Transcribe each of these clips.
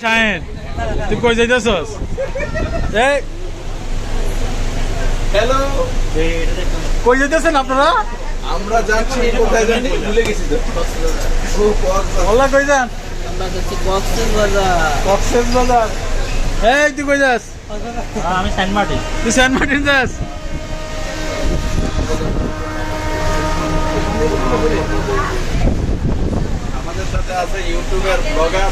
শাহেন তুই কই যাইতেছস? হ্যালো কই যাইতেছেন আপনারা? আমরা যাচ্ছি কোথায় জানি ভুলে গেছি তো। ওলা কই যান? আমরা যাচ্ছি কক্সেস বাজার। এই তুই কই যাস? আমি সেন্ট মার্টিন। তুই সেন্ট মার্টিন যাস? আমাদের সাথে আছে ইউটিউবার ব্লগার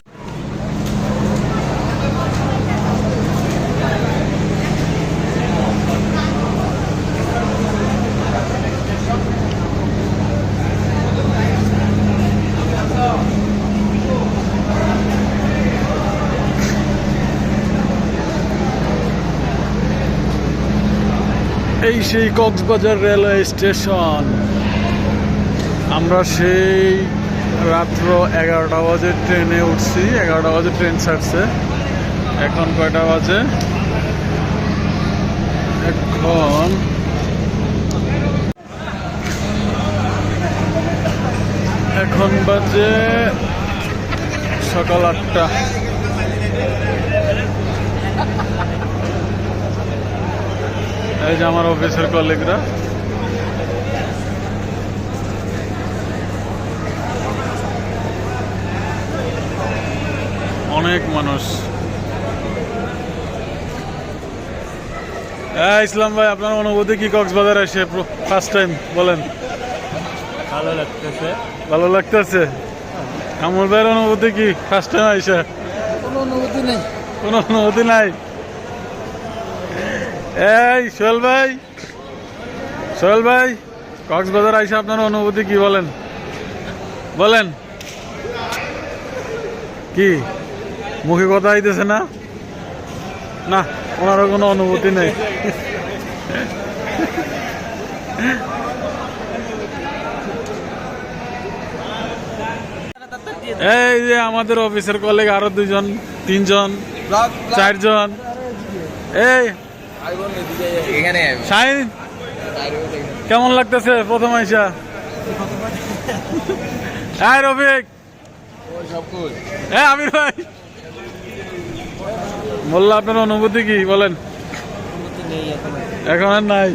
এই সেই কক্সবাজার রেলওয়ে স্টেশন। আমরা সেই রাত্র এগারোটা বাজে ট্রেনে উঠছি। এগারোটা বাজে ট্রেন ছাড়ছে। এখন কয়টা বাজে? এখন এখন বাজে সকাল আটটা। এই যে আমার অফিসের কলিগরা অনেক মানুষ। হ্যাঁ ইসলাম ভাই আপনার অনুভূতি কি কক্সবাজার? এসে ফার্স্ট টাইম বলেন। ভালো লাগতেছে। ভালো লাগতেছে? আমল ভাইয়ের অনুভূতি কি? ফার্স্ট টাইম আইসা? কোনো অনুভূতি নেই। কোনো অনুভূতি নাই? এই সোহেল ভাই। সোহেল ভাই কক্সবাজার আইসে আপনার অনুভূতি কি বলেন? বলেন। কি? মুখে কথা আইতেছে না? না ওনারও কোনো অনুভূতি নেই। এই যে আমাদের অফিসের কলিগ আরও দুজন তিনজন চারজন। এই এখানে শাহিন, কেমন লাগতেছে প্রথম আইসা? হ্যাঁ রফিক। হ্যাঁ আমির ভাই। বলল আপনার অনুভূতি কি? বলেন। এখন আর নাই।